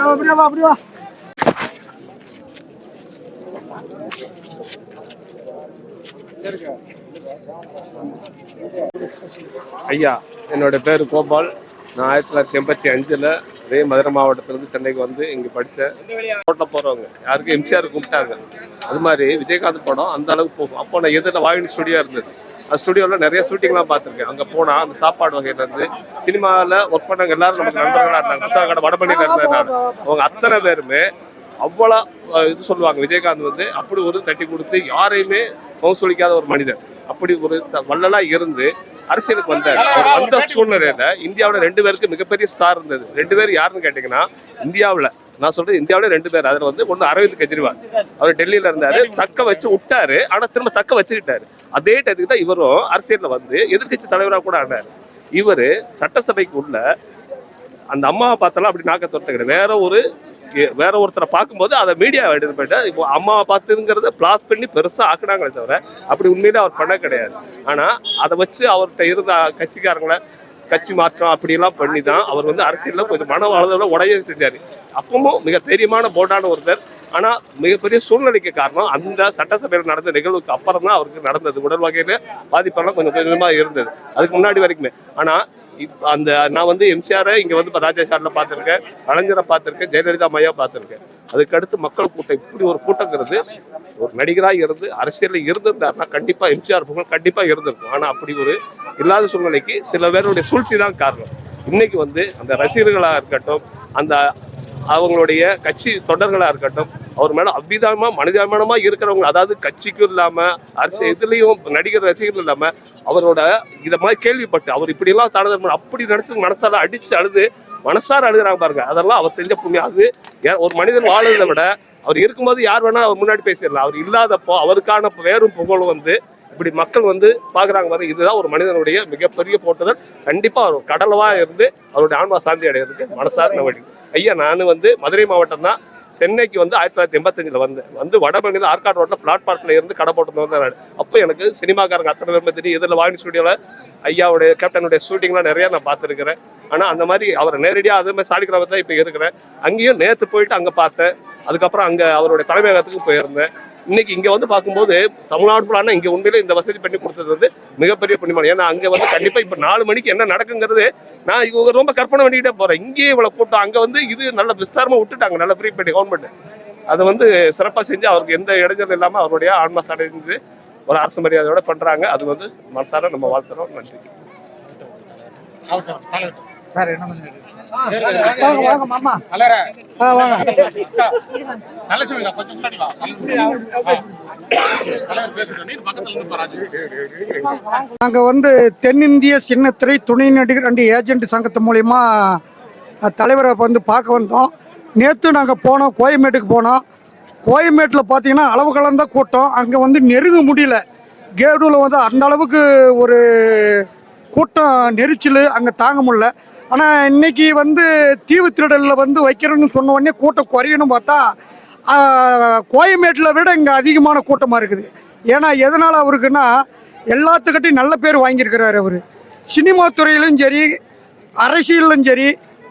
அப்படியே வா அப்படியே வா. ஐயா என்னோட பேர் கோபால். நான் ஆயிரத்தி தொள்ளாயிரத்தி எண்பத்தி அஞ்சில் அதே மதுரை மாவட்டத்திலிருந்து சென்னைக்கு வந்து இங்கே படித்தேன் ரோட்டில் போகிறவங்க யாருக்கும் எம்ஜிஆர் கும்பிட்டாங்க அது மாதிரி விஜயகாந்த் படம் அந்த அளவுக்கு போகும். அப்போ நான் எதிரில் வாகினி ஸ்டுடியோ இருந்தது. அந்த ஸ்டுடியோவில் நிறைய ஷூட்டிங்லாம் பார்த்துருக்கேன். அங்கே போனால் அந்த சாப்பாடு வகையிலேருந்து சினிமாவில் ஒர்க் பண்ணவங்க எல்லாரும் நமக்கு நண்பர்களாக இருந்தாங்க. கடை வடபள்ளியில் இருந்தேன் நான் அவங்க அத்தனை பேருமே அவ்வளோ இது சொல்லுவாங்க விஜயகாந்த் வந்து அப்படி ஒரு தட்டி கொடுத்து யாரையுமே மௌசொலிக்காத ஒரு மனிதன் அப்படி ஒரு வள்ளலா இருந்து அரசியலுக்கு வந்தார் அவர் வந்த சூழ்நிலையில இந்தியாவுல ரெண்டு பேருக்கு மிகப்பெரிய ஸ்டார் இருந்தது. ரெண்டு பேர் யாருன்னு கேட்டீங்கன்னா இந்தியாவுல நான் சொல்றது இந்தியாவுல ரெண்டு பேர். அதுல வந்து ஒண்ணு அரவிந்த் கெஜ்ரிவால். அவர் டெல்லியில இருந்தாரு. தக்க வச்சு விட்டாரு. ஆனா திரும்ப தக்க வச்சுக்கிட்டாரு. அதே டயத்துக்கு தான் இவரும் அரசியல்ல வந்து எதிர்க்கட்சி தலைவரா கூட ஆனாரு. இவரு சட்டசபைக்கு உள்ள அந்த அம்மாவை பார்த்தாலும் அப்படி நாக்க துரத்த கிடையாது வேற ஒரு வேற ஒருத்தரை பார்க்கும்போது அதை மீடியா எடுத்து போயிட்டு இப்போ அம்மாவை பார்த்துங்கிறத பிளாஸ் பண்ணி பெருசா ஆக்குனாங்களே தவிர அப்படி உண்மையிலே அவர் பண்ண கிடையாது. ஆனா அதை வச்சு அவர்கிட்ட இருந்த கட்சிக்காரங்களை கட்சி மாற்றம் அப்படியெல்லாம் பண்ணி தான் அவர் வந்து அரசியல்ல கொஞ்சம் மன வளர்ந்தோட உடைய செஞ்சார். அப்பவும் மிக தைரியமான போர்டான ஒருத்தர். ஆனா மிகப்பெரிய சூழ்நிலைக்கு காரணம் அந்த சட்டசபையில் நடந்த நிகழ்வுக்கு அப்புறம் தான் அவருக்கு நடந்தது. உடல் வகையில பாதிப்பெல்லாம் கொஞ்சம் கொஞ்சமா இருந்தது. அதுக்கு முன்னாடி வரைக்குமே. ஆனா அந்த நான் வந்து எம்சிஆரை இங்க வந்து இப்ப ராஜா சார்ல பார்த்திருக்கேன் கலைஞரை பார்த்திருக்கேன் ஜெயலலிதா மையா பார்த்திருக்கேன். அதுக்கடுத்து மக்கள் கூட்டம் இப்படி ஒரு கூட்டங்கிறது ஒரு நடிகராக இருந்து அரசியலில் இருந்திருந்தாருன்னா கண்டிப்பா எம்ஜிஆர் புகழ் கண்டிப்பா இருந்திருக்கும். ஆனா அப்படி ஒரு இல்லாத சூழ்நிலைக்கு சில பேருடைய சூழ்ச்சி தான் காரணம். இன்னைக்கு வந்து அந்த ரசிகர்களாக இருக்கட்டும் அந்த அவங்களுடைய கட்சி தொண்டர்களா இருக்கட்டும் அவர் மேல அபிதானமா மனிதாபிமானமா இருக்கிறவங்க அதாவது கட்சிக்கும் இல்லாம அரசு இதுலயும் நடிகர் ரசிகர்கள் இல்லாம அவரோட இத மாதிரி கேள்விப்பட்டு அவர் இப்படி எல்லாம் அப்படி நினைச்சு மனசால அடிச்சு அழுது மனசார அழுகிறாங்க பாருங்க அதெல்லாம் அவர் செஞ்ச புண்ணியம். அது ஒரு மனிதன் வாழுறதை விட அவர் இருக்கும்போது யார் வேணாலும் அவர் முன்னாடி பேசிடலாம். அவர் இல்லாதப்போ அவருக்கான வேறும் புகழும் வந்து இப்படி மக்கள் வந்து பாக்குறாங்க பாருங்க இதுதான் ஒரு மனிதனுடைய மிகப்பெரிய போட்டுதல் கண்டிப்பா அவர் கடலவா இருந்து அவருடைய ஆன்மா சாந்தி அடைகிறதுக்கு மனசார வழி. ஐயா நான் வந்து மதுரை மாவட்டம் தான். சென்னைக்கு வந்து ஆயிரத்தி தொள்ளாயிரத்தி எண்பத்தஞ்சில் வந்தேன். வந்து வடபழனியில் ஆற்காடு ரோட்டில் பிளாட்பாரத்தில் இருந்து கடை போட்டு வந்தேன் நான். அப்போ எனக்கு சினிமாக்காரங்க அத்தனை பேருமே தெரியும். இதில் வாங்கி ஸ்டுடியோவில் ஐயாவுடைய கேப்டனுடைய ஷூட்டிங்லாம் நிறையா நான் பார்த்துருக்கிறேன். ஆனால் அந்த மாதிரி அவரை நேரடியாக அதே மாதிரி சாலிகிராமத்தில் தான் இப்போ இருக்கிறேன். அங்கேயும் நேற்று போயிட்டு அங்கே பார்த்தேன். அதுக்கப்புறம் அங்கே அவருடைய தலைமையகத்துக்கு போயிருந்தேன். இன்னைக்கு இங்கே வந்து பார்க்கும்போது தமிழ்நாடு ஃபுல்லான இங்கே உண்மையிலே இந்த வசதி பண்ணி கொடுத்தது வந்து மிகப்பெரிய புண்ணியமான ஏன்னா அங்கே வந்து கண்டிப்பாக இப்போ நாலு மணிக்கு என்ன நடக்குங்கிறது நான் இவங்க ரொம்ப கற்பனை பண்ணிக்கிட்டே போகிறேன் இங்கேயே இவ்வளோ கூட்டம் அங்கே வந்து இது நல்ல விஸ்தாரமாக விட்டுட்டாங்க நல்ல ஃப்ரீ பண்ணி கவர்மெண்ட் அதை வந்து சிறப்பாக செஞ்சு அவருக்கு எந்த இடைஞ்சல் இல்லாமல் அவருடைய ஆன்மா அடைஞ்சு ஒரு அரசு மரியாதையோட பண்ணுறாங்க அது வந்து மனசார நம்ம வாழ்த்துறோம். நன்றி. சார் என்ன வாங்க வாங்க மாமா. ஆ வாங்க. நல்ல சொல்லுங்க கொஞ்சம் முன்னாடி வா. தலைவர் பேசுறேன் நீ பக்கத்துல இருந்து பாராஜு நாங்கள் வந்து தென்னிந்திய சின்னத்திரை துணை நடிகர் அண்ட் ஏஜென்ட் சங்கத்து மூலயமா தலைவரை வந்து பார்க்க வந்தோம். நேற்று நாங்கள் போனோம் கோயம்பேட்டுக்கு போனோம். கோயம்பேட்டில் பார்த்தீங்கன்னா அளவு கலந்த கூட்டம். அங்கே வந்து நெருங்க முடியல. கேடூவில் வந்து அந்த அளவுக்கு ஒரு கூட்டம் நெரிச்சல் அங்கே தாங்க முடியல. ஆனால் இன்னைக்கு வந்து தீவு திருடலில் வந்து வைக்கிறேன்னு சொன்ன உடனே கூட்டம் குறையணும் பார்த்தா கோயம்பேட்டில் விட இங்கே அதிகமான கூட்டமாக இருக்குது. ஏன்னா எதனால் அவருக்குன்னா எல்லாத்துக்கிட்டையும் நல்ல பேர் வாங்கியிருக்கிறார் அவர். சினிமா துறையிலும் சரி அரசியலும் சரி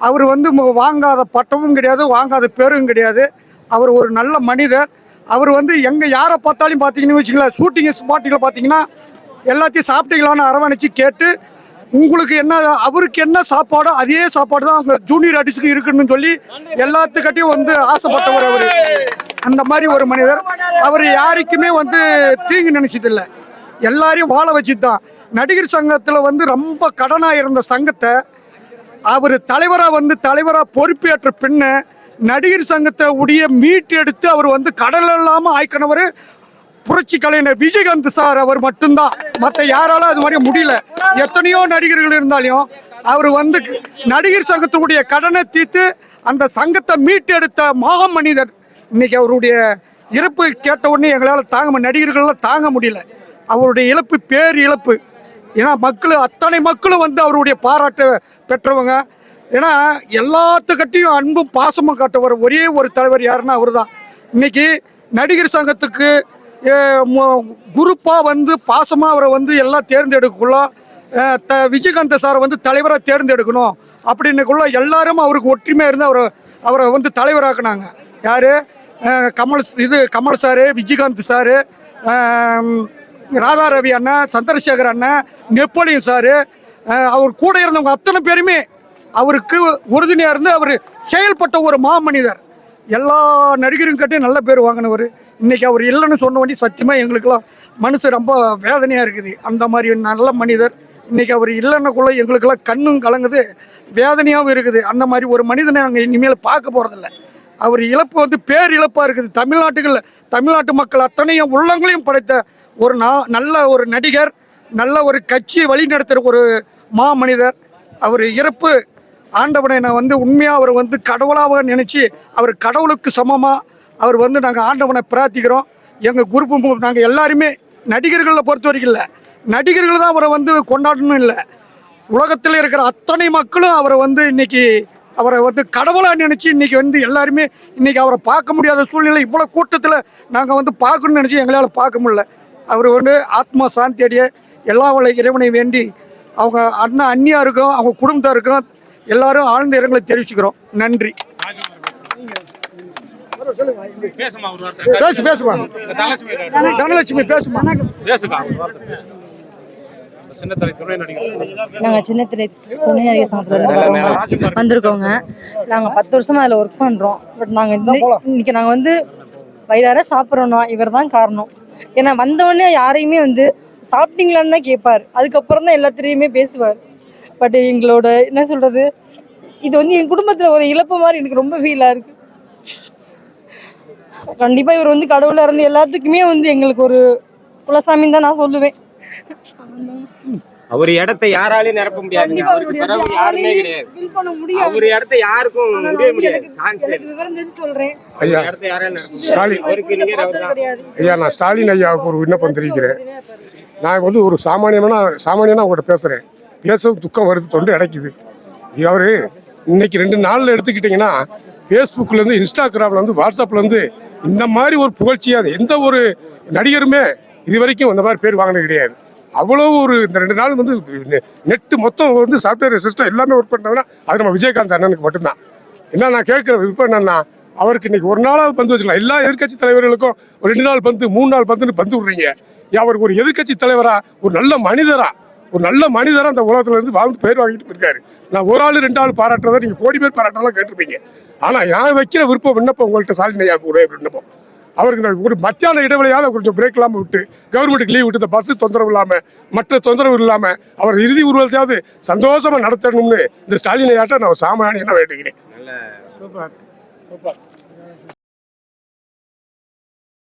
அவர் வந்து வாங்காத பட்டமும் கிடையாது வாங்காத பேரும் கிடையாது. அவர் ஒரு நல்ல மனிதர். அவர் வந்து எங்கே யாரை பார்த்தாலும் பார்த்தீங்கன்னு வச்சுங்களேன் ஷூட்டிங் ஸ்பாட்டில் பார்த்தீங்கன்னா எல்லாத்தையும் சாப்பிட்டீங்களான்னு அரவணைச்சு கேட்டு உங்களுக்கு என்ன அவருக்கு என்ன சாப்பாடோ அதே சாப்பாடு தான் அவங்க ஜூனியர் ஆர்டிஸ்டுக்கு இருக்குன்னு சொல்லி எல்லாத்துக்கிட்டையும் வந்து ஆசைப்பட்டவர் அவர். அந்த மாதிரி ஒரு மனிதர். அவர் யாருக்குமே வந்து தீங்கு நினைச்சதில்லை. எல்லாரையும் வாழ வச்சுட்டு தான் நடிகர் சங்கத்தில் வந்து ரொம்ப கடனாக இருந்த சங்கத்தை அவர் தலைவராக வந்து தலைவராக பொறுப்பேற்ற பின்ன நடிகர் சங்கத்தை உடைய மீட்டு எடுத்து அவர் வந்து கடல் இல்லாமல் ஆய்க்கினவர் புரட்சி கலைஞர் விஜயகாந்த் சார் அவர் மட்டும்தான். மற்ற யாராலும் அது மாதிரி முடியல. எத்தனையோ நடிகர்கள் இருந்தாலும் அவர் வந்து நடிகர் சங்கத்தினுடைய கடனை தீர்த்து அந்த சங்கத்தை மீட்டெடுத்த மகா மனிதர். இன்னைக்கு அவருடைய இறப்பு கேட்ட உடனே எங்களால் தாங்க மு- தாங்க முடியல. அவருடைய இழப்பு பேர் இழப்பு. ஏன்னா மக்கள் அத்தனை மக்களும் வந்து அவருடைய பாராட்டு பெற்றவங்க. ஏன்னா எல்லாத்துக்கிட்டையும் அன்பும் பாசமும் காட்டவர் ஒரே ஒரு தலைவர் யாருன்னா அவர் தான் இன்னைக்கு நடிகர் சங்கத்துக்கு குரூப்பாக வந்து பாசமாக அவரை வந்து எல்லாம் தேர்ந்தெடுக்கக்குள்ள த விஜயகாந்த் சாரை வந்து தலைவராக தேர்ந்தெடுக்கணும் அப்படின்னுக்குள்ள எல்லாரும் அவருக்கு ஒற்றுமையாக இருந்து அவரை அவரை வந்து தலைவராக்குனாங்க. யார்? கமல் இது கமல் சாரு விஜயகாந்த் சாரு ராதா ரவி அண்ணன் சந்திரசேகர் அண்ணன் நெப்போலியன் சாரு அவர் கூட இருந்தவங்க அத்தனை பேருமே அவருக்கு உறுதுணையாக இருந்து அவர் செயல்பட்ட ஒரு மாமனிதர். எல்லா நடிகரும் கட்டி நல்ல பேர் வாங்கினவர். இன்றைக்கி அவர் இல்லைன்னு சொன்ன வண்டி சத்தியமாக எங்களுக்கெல்லாம் மனசு ரொம்ப வேதனையாக இருக்குது. அந்த மாதிரி நல்ல மனிதர். இன்றைக்கி அவர் இல்லைன்னக்குள்ளே எங்களுக்கெல்லாம் கண்ணும் கலங்குது வேதனையாகவும் இருக்குது. அந்த மாதிரி ஒரு மனிதனை நாங்கள் இனிமேல் பார்க்க போகிறதில்ல அவர் இழப்பு வந்து பேர் இழப்பாக இருக்குது. தமிழ்நாட்டுகளில் தமிழ்நாட்டு மக்கள் அத்தனையும் உள்ளங்களையும் படைத்த ஒரு நா நல்ல ஒரு நடிகர் நல்ல ஒரு கட்சி வழிநடத்துகிற ஒரு மா மனிதர் அவர் இறப்பு ஆண்டவனை நான் வந்து உண்மையாக அவர் வந்து கடவுளாக நினச்சி அவர் கடவுளுக்கு சமமாக அவர் வந்து நாங்கள் ஆண்டவனை பிரார்த்திக்கிறோம். எங்கள் குரூப்பு நாங்கள் எல்லாருமே நடிகர்களை பொறுத்த வரைக்கும் இல்லை. நடிகர்கள் தான் அவரை வந்து கொண்டாடணும் இல்லை. உலகத்தில் இருக்கிற அத்தனை மக்களும் அவரை வந்து இன்றைக்கி அவரை வந்து கடவுளாக நினச்சி இன்றைக்கி வந்து எல்லாருமே இன்றைக்கி அவரை பார்க்க முடியாத சூழ்நிலை இவ்வளோ கூட்டத்தில் நாங்கள் வந்து பார்க்கணும்னு நினச்சி எங்களால் பார்க்க முடியல. அவர் வந்து ஆத்மா சாந்தி அடைய எல்லா வள இறைவனை வேண்டி அவங்க அண்ணன் அண்ணியா இருக்கும் அவங்க குடும்பத்தாருக்கும் எல்லாரும் ஆழ்ந்த இரங்கலை தெரிவிச்சுக்கிறோம். நன்றி. பேசுமா ஒரு வார்த்தை? பேசு பேசுமா. தனலட்சுமி பேசுமா? பேசுக்கா. நாங்கள் சின்ன திரை துணை நடிகர் சங்கத்துலேருந்து வந்திருக்கோங்க. நாங்கள் பத்து வருஷமா அதில் ஒர்க் பண்ணுறோம் பட் நாங்கள் இந்த இன்னைக்கு நாங்கள் வந்து வயிறார சாப்பிட்றோன்னா இவர் தான் காரணம். ஏன்னா வந்தவொடனே யாரையுமே வந்து சாப்பிட்டீங்களான்னு தான் கேட்பார். அதுக்கப்புறம் தான் எல்லாத்திலையுமே பேசுவார். பட் எங்களோட என்ன சொல்கிறது இது வந்து என் குடும்பத்தில் ஒரு இழப்பு மாதிரி எனக்கு ரொம்ப ஃபீலாக இருக்குது கண்டிப்பாக இவர் வந்து கடவுளாக இருந்து எல்லாத்துக்குமே வந்து எங்களுக்கு ஒரு குலசாமின்னு தான் நான் சொல்லுவேன். அவர் இடத்தை யாராலையும் நிரப்ப கண்டிப்பா அவருக்கு பிறகு யாருமே கிடையாது. முடியாது. அவர் இடத்த யாருக்கும் முடிய வந்து முடியாது. ஐயா முடியாது. ஐயா நான் ஸ்டாலின் ஐயாவுக்கு ஒரு விண்ணப்பம் தெரிவிக்கிறேன். நான் வந்து ஒரு சாமானியனா சாமானியனா உங்கள்கிட்ட பேசுகிறேன் பேச துக்கம் வருது தொண்டு அடைக்குது. அவர் இன்னைக்கு ரெண்டு நாளில் எடுத்துக்கிட்டிங்கன்னா ஃபேஸ்புக்லேருந்து இன்ஸ்டாகிராம்லேருந்து வாட்ஸ்அப்லேருந்து இந்த மாதிரி ஒரு புகழ்ச்சியாக எந்த ஒரு நடிகருமே இது வரைக்கும் இந்த மாதிரி பேர் வாங்கினது கிடையாது. அவ்வளோ ஒரு இந்த ரெண்டு நாள் வந்து நெட்டு மொத்தம் வந்து சாஃப்ட்வேர் சிஸ்டம் எல்லாமே ஒர்க் பண்ணாங்கன்னா அது நம்ம விஜயகாந்த் அண்ணனுக்கு மட்டும்தான். என்ன நான் கேட்குற விருப்பம் என்னன்னா அவருக்கு இன்னைக்கு ஒரு நாளாவது பந்து வச்சுக்கலாம். எல்லா எதிர்கட்சி தலைவர்களுக்கும் ஒரு ரெண்டு நாள் பந்து மூணு நாள் பந்துன்னு பந்து விடுறீங்க. ஏன் அவருக்கு ஒரு எதிர்க்கட்சி தலைவராக ஒரு நல்ல மனிதராக ஒரு நல்ல மனிதரா அந்த உலகத்துல இருந்து வாழ்ந்து பேர் வாங்கிட்டு போயிருக்காரு. நான் ஒரு ஆள் ரெண்டு ஆள் பாராட்டுறதை நீங்க கோடி பேர் பாராட்டலாம் கேட்டிருப்பீங்க. ஆனா நான் வைக்கிற விருப்பம் விண்ணப்பம் உங்கள்கிட்ட சாலின் ஐயா கூட விண்ணப்பம். அவருக்கு இந்த ஒரு மத்தியான இடைவெளியாவது கொஞ்சம் பிரேக் இல்லாமல் விட்டு கவர்மெண்ட்டுக்கு லீவ் விட்டு இந்த பஸ் தொந்தரவு இல்லாமல் மற்ற தொந்தரவு இல்லாமல் அவர் இறுதி ஊர்வலத்தையாவது சந்தோஷமா நடத்தணும்னு இந்த ஸ்டாலின் ஐயாட்ட நான் சாமானியனா வேண்டுகிறேன். சூப்பர். சூப்பர்.